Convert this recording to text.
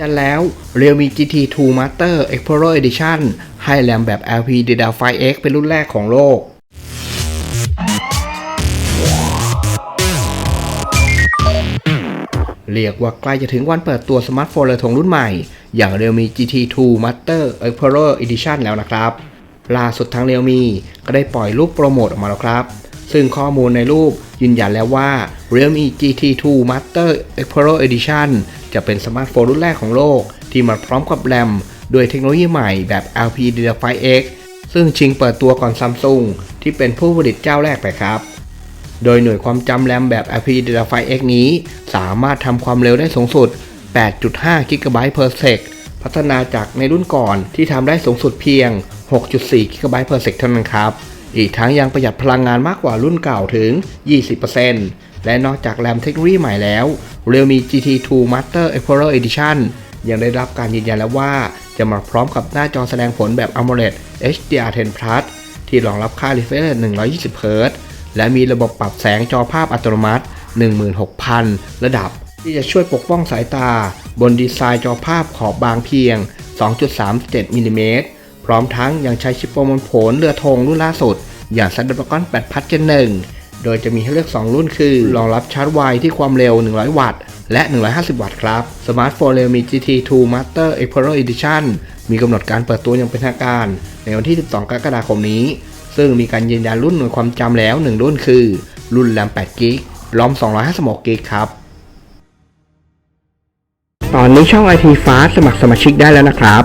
ยันแล้ว Realme GT 2 Master Explorer Edition ให้แรมแบบ LPDDR5X เป็นรุ่นแรกของโลก เรียกว่าใกล้จะถึงวันเปิดตัวสมาร์ทโฟนเรือธงรุ่นใหม่ อย่าง Realme GT 2 Master Explorer Edition แล้วนะครับ ล่าสุดทาง Realme ก็ได้ปล่อยรูปโปรโมทออกมาแล้วครับ ซึ่งข้อมูลในรูปยืนยันแล้วว่า Realme GT 2 Master Explorer Edition จะเป็นสมาร์ทโฟนรุ่นแรกของโลก ที่มาพร้อมกับแรมด้วยเทคโนโลยีใหม่แบบ LPDDR5X ซึ่งชิงเปิดตัวก่อนซัมซุงที่เป็นผู้ผลิตเจ้าแรกไปครับ โดยหน่วยความจำแรมแบบ LPDDR5X นี้ สามารถทำความเร็วได้สูงสุด 8.5 GB per sec พัฒนาจากในรุ่นก่อนที่ทำได้สูงสุดเพียง 6.4 GB per sec เท่านั้นครับ อีกทั้งยังประหยัดพลังงานมากกว่ารุ่นเก่าถึง 20%และนอกจากแรมเทคโนโลยีใหม่แล้ว Realme GT2 Master Explorer Edition ยังได้รับการยืนยันแล้วว่า จะมาพร้อมกับหน้าจอแสดงผลแบบ AMOLED HDR10 Plus ที่รองรับค่า refresh rate 120 Hz และมีระบบปรับแสงจอภาพอัตโนมัติ 16,000 ระดับ ที่จะช่วยปกป้องสายตา บนดีไซน์จอภาพขอบบางเพียง 2.37มิลลิเมตร พร้อมทั้งยังใช้ชิปโปรมนผลเรือธงรุ่นล่าสุด อย่าง Snapdragon 8 Plus Gen 1โดยจะมีให้เลือก 2 รุ่นคือรองรับชาร์จไวที่ความเร็ว 100 วัตต์ และ 150 วัตต์ครับ สมาร์ทโฟน Realme GT 2 Master Explorer Edition มีกำหนดการเปิดตัวอย่างเป็นทางการ ในวันที่ 12 กรกฎาคมนี้ ซึ่งมีการยืนยันรุ่นหน่วยความจำแล้ว 1 รุ่นคือ รุ่นแรม8กิกรอม256กิกครับ ตอนนี้ช่อง IT Fast สมัครสมาชิกได้แล้วนะครับ